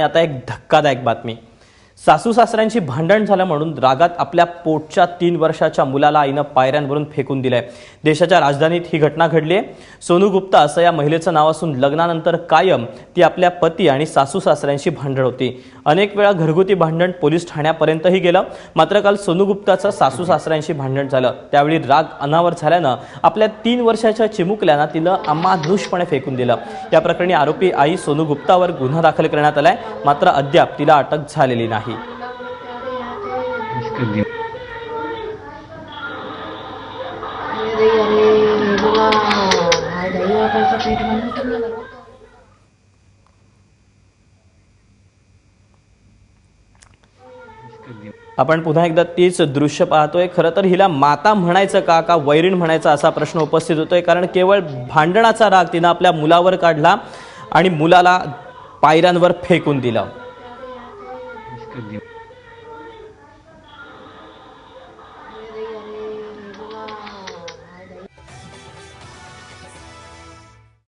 बातमी. आता एक धक्कादायक बातमी. सासू सासऱ्यांची भांडण झालं म्हणून रागात आपल्या पोटच्या तीन वर्षाच्या मुलाला आईनं पायऱ्यांवरून फेकून दिलंय. देशाच्या राजधानीत ही घटना घडली आहे. सोनू गुप्ता असं या महिलेचं नाव असून लग्नानंतर कायम ती आपल्या पती आणि सासू सासऱ्यांशी भांडण होती. अनेक वेळा घरगुती भांडण पोलीस ठाण्यापर्यंतही गेलं. मात्र काल सोनू गुप्ताचं सासू सासऱ्यांशी भांडण झालं. त्यावेळी राग अनावर झाल्यानं आपल्या तीन वर्षाच्या चिमुकल्यानं तिनं अमानुषपणे फेकून दिलं. या प्रकरणी आरोपी आई सोनू गुप्तावर गुन्हा दाखल करण्यात आलाय. मात्र अद्याप तिला अटक झालेली नाही. आपण पुन्हा एकदा तीच दृश्य पाहतोय. खरं तर हिला माता म्हणायचं का का वैरीण म्हणायचा असा प्रश्न उपस्थित होतोय. कारण केवळ भांडणाचा राग तिनं आपल्या मुलावर काढला आणि मुलाला पायऱ्यांवर फेकून दिलं.